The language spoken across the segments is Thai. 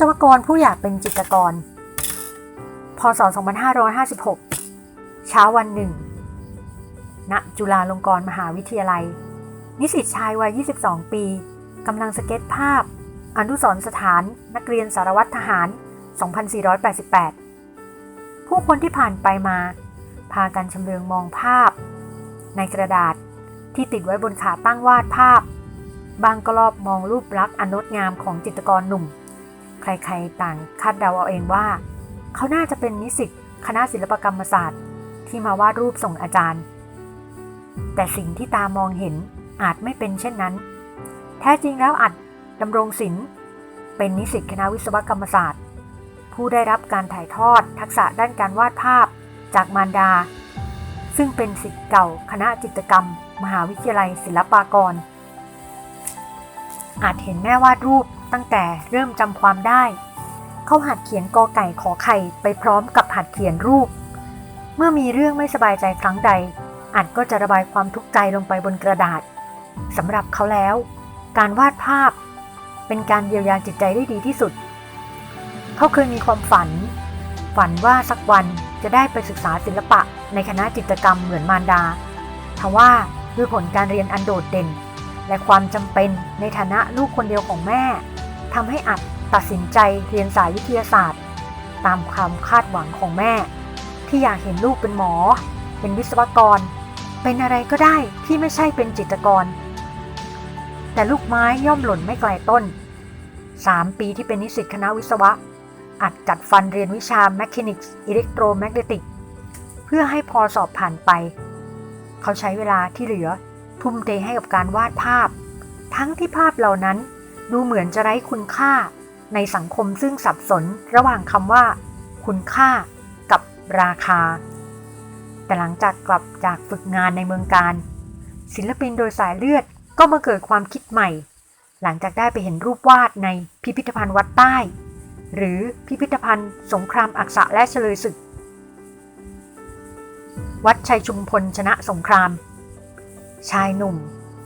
วิศวกรผู้อยากเป็นจิตรกร พศ 2556 เช้าวันหนึ่ง ณ จุฬาลงกรณ์มหาวิทยาลัย นิสิตชายวัย 22 ปีกำลังสเก็ตภาพ อนุสรสถาน นักเรียนสารวัตรทหาร 2488 ผู้คนที่ผ่านไปมา พากันชำเลืองมองภาพ ในกระดาษที่ติดไว้บนขาตั้งวาดภาพ บางก็รอบมองรูปลักษณ์อันงดงามของจิตรกรหนุ่ม ใครๆ ต่างคาดเดาเอาเองว่า เขาน่าจะเป็นนิสิตคณะศิลปกรรมศาสตร์ ที่มาวาดรูปส่งอาจารย์ แต่สิ่งที่ตามองเห็นอาจไม่เป็นเช่นนั้น แท้จริงแล้วอัดดำรงศิลป์เป็นนิสิตคณะวิศวกรรมศาสตร์ ผู้ได้รับการถ่ายทอดทักษะด้านการวาดภาพจากมารดา ซึ่งเป็นศิษย์เก่าคณะจิตกรรม มหาวิทยาลัยศิลปากร อาจเห็นแม่วาดรูป ตั้งแต่เริ่มจำความได้ เขาหัดเขียนกอไก่ขอไข่ไปพร้อมกับหัดเขียนรูป เมื่อมีเรื่องไม่สบายใจครั้งใด อัดก็จะระบายความทุกข์ใจลงไปบนกระดาษสำหรับเขาแล้ว การวาดภาพ เป็นการเยียวยาจิตใจได้ดีที่สุด เขาเคยมีความฝัน ฝันว่าสักวันจะได้ไปศึกษาศิลปะในคณะจิตรกรรมเหมือนมารดาทว่าด้วยผลการเรียนอันโดดเด่น และความจำเป็นในฐานะลูกคนเดียวของแม่ ทำให้อัดตัดสินใจเรียนสายวิทยาศาสตร์ ตามความคาดหวังของแม่ ที่อยากเห็นลูกเป็นหมอ เป็นวิศวกร เป็นอะไรก็ได้ที่ไม่ใช่เป็นจิตรกร แต่ลูกไม้ย่อมหล่นไม่ไกลต้น 3 ปีที่เป็นนิสิตคณะวิศวะ อัดกัดฟันเรียนวิชา Mechanics Electromagnetic เพื่อให้พอสอบผ่านไป เขาใช้เวลาที่เหลือทุ่มเทให้กับการวาดภาพ ทั้งที่ภาพเหล่านั้น ดูเหมือนจะไร้คุณค่า ในสังคมซึ่งสับสนระหว่างคำว่า คุณค่า กับราคา แต่หลังจากกลับจากฝึกงานในเมืองการ ศิลปินโดยสายเลือดก็มาเกิดความคิดใหม่ หลังจากได้ไปเห็นรูปวาดในพิพิธภัณฑ์วัดใต้ หรือพิพิธภัณฑ์ สงครามอักษะและเฉลยศึก วัดชัยชุมพลชนะสงคราม ชายหนุ่ม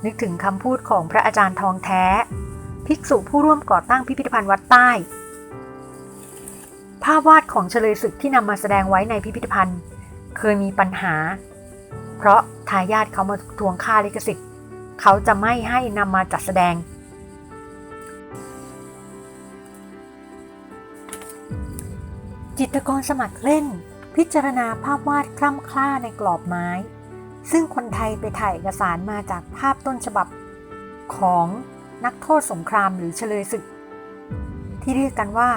นึกถึงคำพูดของพระอาจารย์ทองแท้ ภิกษุผู้ร่วมก่อตั้งพิพิธภัณฑ์วัดใต้ ภาพวาดของเฉลยศึกที่นำมาแสดงไว้ในพิพิธภัณฑ์ เคยมีปัญหา เพราะทายาทเขามาทวงค่าลิขสิทธิ์ เขาจะไม่ให้นำมาจัดแสดง จิตรกรสมัครเล่น พิจารณาภาพวาดคล่ำคล้าในกรอบไม้ ซึ่งคนไทยไปถ่ายเอกสารมาจากภาพต้นฉบับของ นักโทษสงครามหรือเฉลยศึก ที่เรียกกันว่า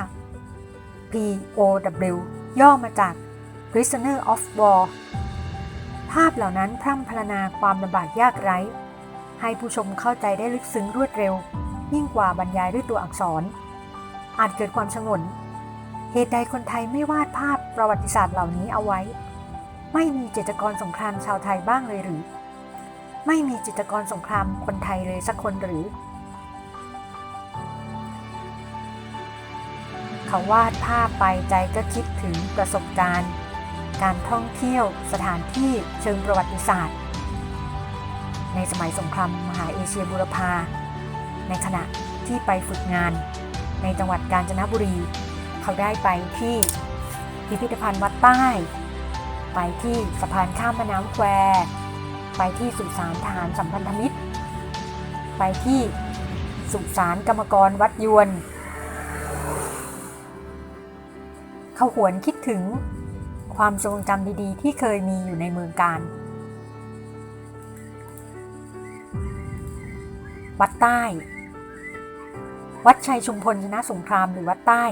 POW ย่อมาจาก Prisoner of War ภาพเหล่านั้นพร่ำพรรณนาความลำบากยากไร้ ให้ผู้ชมเข้าใจได้ลึกซึ้งรวดเร็ว ยิ่งกว่าบรรยายด้วยตัวอักษร อาจเกิดความชงน เหตุใดคนไทยไม่วาดภาพประวัติศาสตร์เหล่านี้เอาไว้ ไม่มีจิตกรสงครามชาวไทยบ้างเลยหรือ ไม่มีจิตกรสงครามคนไทยเลยสักคนหรือ เขาวาดภาพไปใจก็คิดถึงประสบการณ์ การท่องเที่ยวสถานที่เชิงประวัติศาสตร์ ในสมัยสงครามมหาเอเชียบูรพาในขณะที่ไปฝึกงาน ในจังหวัดกาญจนบุรี เขาได้ไปที่พิพิธภัณฑ์วัดใต้ ไปที่สะพานข้ามแม่น้ำแคว ไปที่สุสานทหารสัมพันธมิตร ไปที่สุสานกรรมกรวัดยวน เขาหวนคิดถึงความทรงจำดีๆ ที่เคยมีอยู่ในเมืองการ วัดใต้ วัดชัยชุมพลชนะสงครามหรือวัดใต้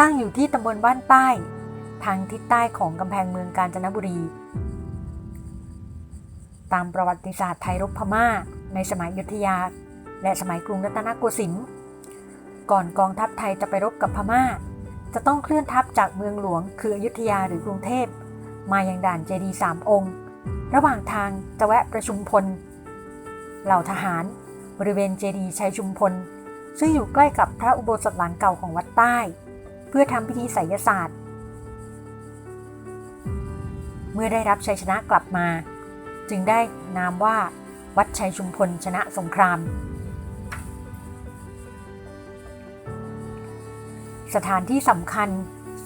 ตั้งอยู่ที่ตำบลบ้านใต้ ทางทิศใต้ของกำแพงเมืองกาญจนบุรี ตามประวัติศาสตร์ไทยรบพม่า ในสมัยยุทธยา และสมัยกรุงรัตนโกสินทร์ ก่อนกองทัพไทยจะไปรบกับพม่า จะต้องเคลื่อนทัพจากเมืองหลวง คืออยุธยาหรือกรุงเทพ มายังด่านเจดีสามองค์ ระหว่างทางจะแวะประชุมพล เหล่าทหารบริเวณเจดีชัยชุมพล ซึ่งอยู่ใกล้กับพระอุโบสถหลังเก่าของวัดใต้ เพื่อทำพิธีไสยศาสตร์ เมื่อได้รับชัยชนะกลับมา จึงได้นามว่าวัดชัยชุมพลชนะสงคราม สถานที่สำคัญ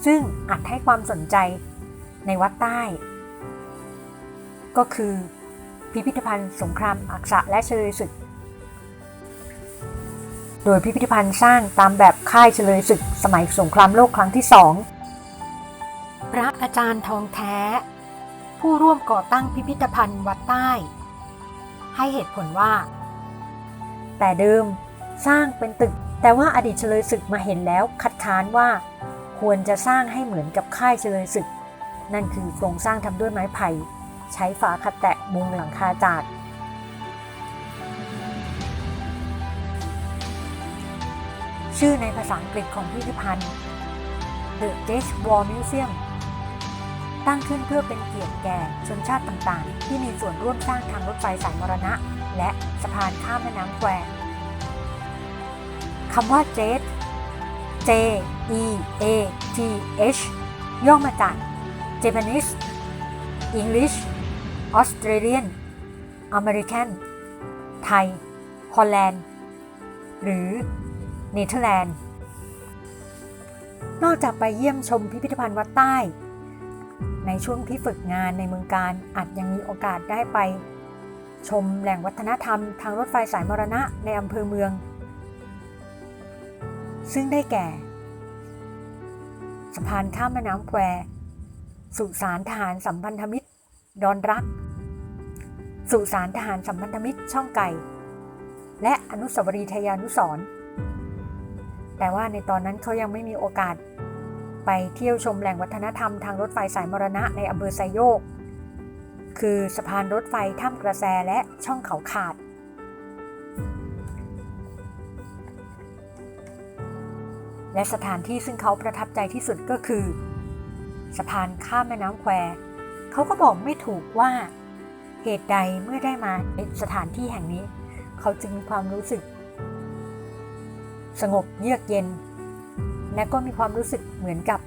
ซึ่งอาจให้ความสนใจในวัดใต้ ก็คือ พิพิธภัณฑ์สงครามอักษะและเฉลยศึก โดยพิพิธภัณฑ์สร้างตามแบบค่ายเฉลยศึก สมัยสงครามโลกครั้งที่สองพระอาจารย์ทองแท้ ผู้ร่วมก่อตั้งพิพิธภัณฑ์วัดใต้ ให้เหตุผลว่า แต่เดิมสร้างเป็นตึก แต่ว่าอดีตเฉลยศึกมาเห็นแล้วคัดค้านว่า ควรจะสร้างให้เหมือนกับค่ายเฉลยศึก นั่นคือโครงสร้างทำด้วยไม้ไผ่ ใช้ฝาขัดแตะมุงหลังคาจาดชื่อในภาษาอังกฤษของพิพิธภัณฑ์ The Dutch War Museum ตั้งขึ้นเพื่อเป็นเกียรติแก่ชนชาติต่างๆ ที่มีส่วนร่วมสร้างทางรถไฟสายมรณะ และสะพานข้ามแม่น้ำแคว คำว่า JET J E A T H ย่อมาจาก Japanese English Australian American ไทยฮอลแลนด์หรือเนเธอร์แลนด์นอกจากไปเยี่ยมชมพิพิธภัณฑ์วัดใต้ ในช่วงที่ฝึกงานในเมืองการอาจยังมีโอกาสได้ไป ชมแหล่งวัฒนธรรมทางรถไฟสายมรณะในอำเภอเมือง ซึ่งได้แก่ สะพานข้ามแม่น้ำแคว สุสานทหารสัมพันธมิตร ดอนรัก สุสานทหารสัมพันธมิตรช่องไก่ และอนุสาวรีย์ทยานุสรณ์แต่ว่าในตอนนั้นเขายังไม่มีโอกาส ไปเที่ยวชมแหล่งวัฒนธรรมทางรถไฟสายมรณะในอำเภอไซโยก คือสะพานรถไฟถ้ำกระแสและช่องเขาขาด และสถานที่ซึ่งเขาประทับใจที่สุดก็คือ สะพานข้ามแม่น้ำแคว เขาก็บอกไม่ถูกว่า เหตุใดเมื่อได้มาในสถานที่แห่งนี้ เขาจึงมีความรู้สึก สงบเยือกเย็น และก็มีความรู้สึกเหมือนกับ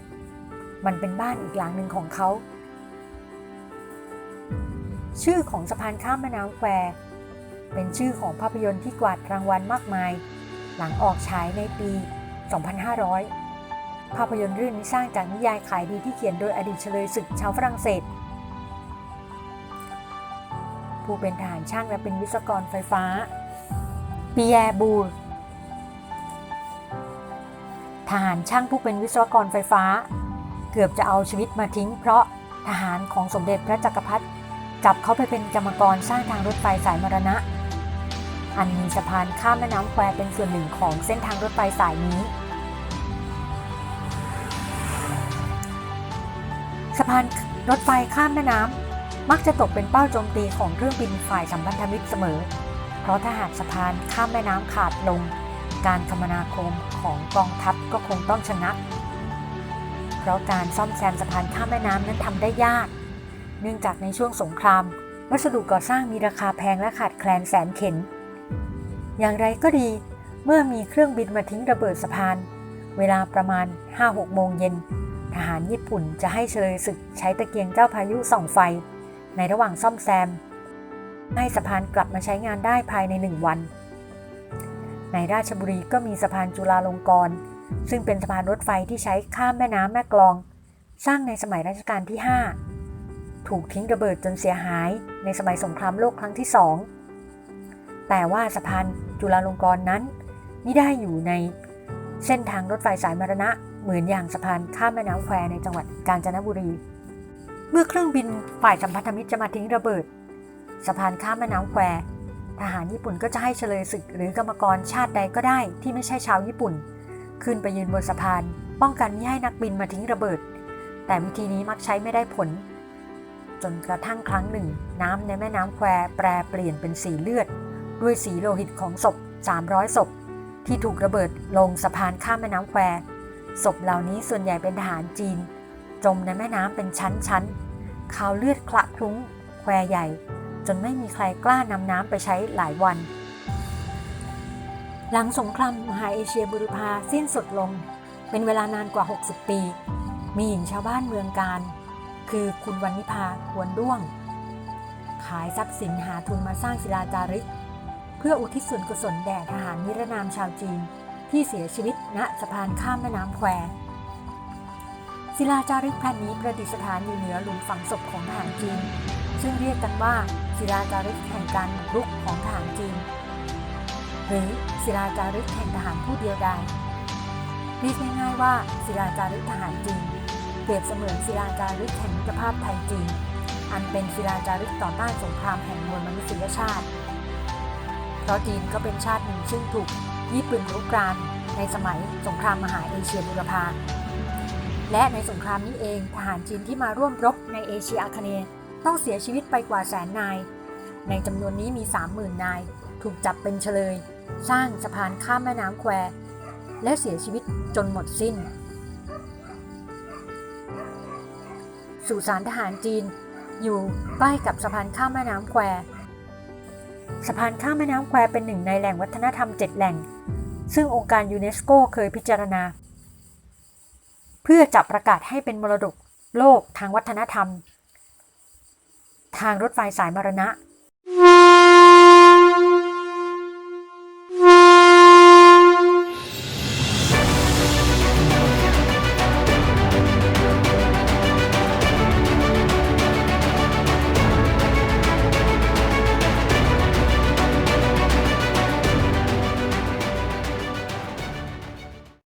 มันเป็นบ้านอีกหลังหนึ่งของเขา ชื่อของสะพานข้ามแม่น้ำแควเป็นชื่อของภาพยนตร์ที่กวาดรางวัลมากมาย หลังออกฉายในปี 2500 ภาพยนตร์เรื่องนี้สร้างจากนิยายขายดีที่เขียนโดยอดีตเฉลยศึกชาวฝรั่งเศส ผู้เป็นทหารช่างและเป็นวิศวกรไฟฟ้าปีแยร์บูร์ทหารช่างผู้เป็นวิศวกรไฟฟ้า เกือบจะเอาชีวิตมาทิ้ง เพราะทหารของสมเด็จพระจักรพรรดิจับเขาไปเป็นกรรมกรสร้างทางรถไฟสายมรณะ อันมีสะพานข้ามแม่น้ำแควเป็นส่วนหนึ่งของเส้นทางรถไฟสายนี้ สะพานรถไฟข้ามแม่น้ำมักจะตกเป็นเป้าโจมตีของเครื่องบินฝ่ายสัมพันธมิตรเสมอ เพราะถ้าหากสะพานข้ามแม่น้ำขาดลง การคมนาคมของกองทัพก็คงต้องชะงัก เพราะการซ่อมแซมสะพานข้ามแม่น้ำนั้นทำได้ยาก เนื่องจากในช่วงสงครามวัสดุก่อสร้างมีราคาแพงและขาดแคลนแสนเข็น อย่างไรก็ดี เมื่อมีเครื่องบินมาทิ้งระเบิดสะพาน เวลาประมาณ 5-6 โมงเย็น ทหารญี่ปุ่นจะให้เฉลยศึกใช้ตะเกียงเจ้าพายุส่องไฟ ในระหว่างซ่อมแซม ให้สะพานกลับมาใช้งานได้ภายในหนึ่งวัน ในราชบุรีก็มีสะพานจุฬาลงกรณ์ซึ่งเป็นสะพานรถไฟที่ใช้ข้ามแม่น้ำแม่กลอง สร้างในสมัยรัชกาลที่ 5 ถูกทิ้งระเบิดจนเสียหายในสมัยสงครามโลกครั้งที่สอง แต่ว่าสะพานจุฬาลงกรณ์นั้นไม่ได้อยู่ในเส้นทางรถไฟสายมรณะ เหมือนอย่างสะพานข้ามแม่น้ำแควในจังหวัดกาญจนบุรี เมื่อเครื่องบินฝ่ายสัมพันธมิตรจะมาทิ้งระเบิด สะพานข้ามแม่น้ำแควทหารญี่ปุ่นก็จะให้เฉลยศึกหรือกรรมกรชาติใดก็ได้ที่ไม่ใช่ชาวญี่ปุ่น ขึ้นไปยืนบนสะพาน ป้องกันไม่ให้นักบินมาทิ้งระเบิด แต่วิธีนี้มักใช้ไม่ได้ผล จนกระทั่งครั้งหนึ่ง น้ำในแม่น้ำแควแปรเปลี่ยนเป็นสีเลือด ด้วยสีโลหิตของศพ 300 ศพ ที่ถูกระเบิดลงสะพานข้ามแม่น้ำแคว ศพเหล่านี้ส่วนใหญ่เป็นทหารจีน จมในแม่น้ำเป็นชั้นๆข่าวเลือดคละคลุ้ง แควใหญ่ จนไม่มีใครกล้านำน้ำไปใช้หลายวัน หลังสงครามมหาเอเชียบุรพาสิ้นสุดลง เป็นเวลานานกว่า 60 ปี มีหญิงชาวบ้านเมืองการ คือคุณวันนิพาควรด้วง ขายทรัพย์สินหาทุนมาสร้างศิลาจารึก พื่ออุทิศส่วนกุศลแด่ทหารนิรนามชาวจีน ที่เสียชีวิตณสะพานข้ามแม่น้ำแควศิลาจารึกแผ่นนี้ประดิษฐานอยู่เหนือหลุมฝังศพของทหารจีน ซึ่งเรียกกันว่าศิลาจารึกแห่งการบุกรุกของทหารจีน หรือศิลาจารึกแห่งทหารผู้เดียวดายเรียกง่ายๆว่าศิลาจารึกทหารจีนเปรียบเสมือนศิลาจารึกแห่งมิตรภาพไทยจีน อันเป็นศิลาจารึกต่อต้านสงครามแห่งมวลมนุษยชาติ เพราะจีนก็เป็นชาติหนึ่งซึ่งถูกญี่ปุ่นรุกรานในสมัยสงครามมหาเอเชียบูรพาและในสงครามนี้เองทหารจีนที่มาร่วมรบในเอเชียอาคเนย์ต้องเสียชีวิตไปกว่าแสนนาย ในจำนวนนี้มี 30,000 นาย ถูกจับเป็นเฉลย สร้างสะพานข้ามแม่น้ำแคว และเสียชีวิตจนหมดสิ้น สุสานทหารจีนอยู่ใกล้กับสะพานข้ามแม่น้ำแคว สะพานข้ามแม่น้ำแควเป็นหนึ่งในแหล่งวัฒนธรรมเจ็ดแหล่ง ซึ่งองค์การยูเนสโกเคยพิจารณา เพื่อจับประกาศให้เป็นมรดกโลกทางวัฒนธรรม ทางรถไฟสายมรณะ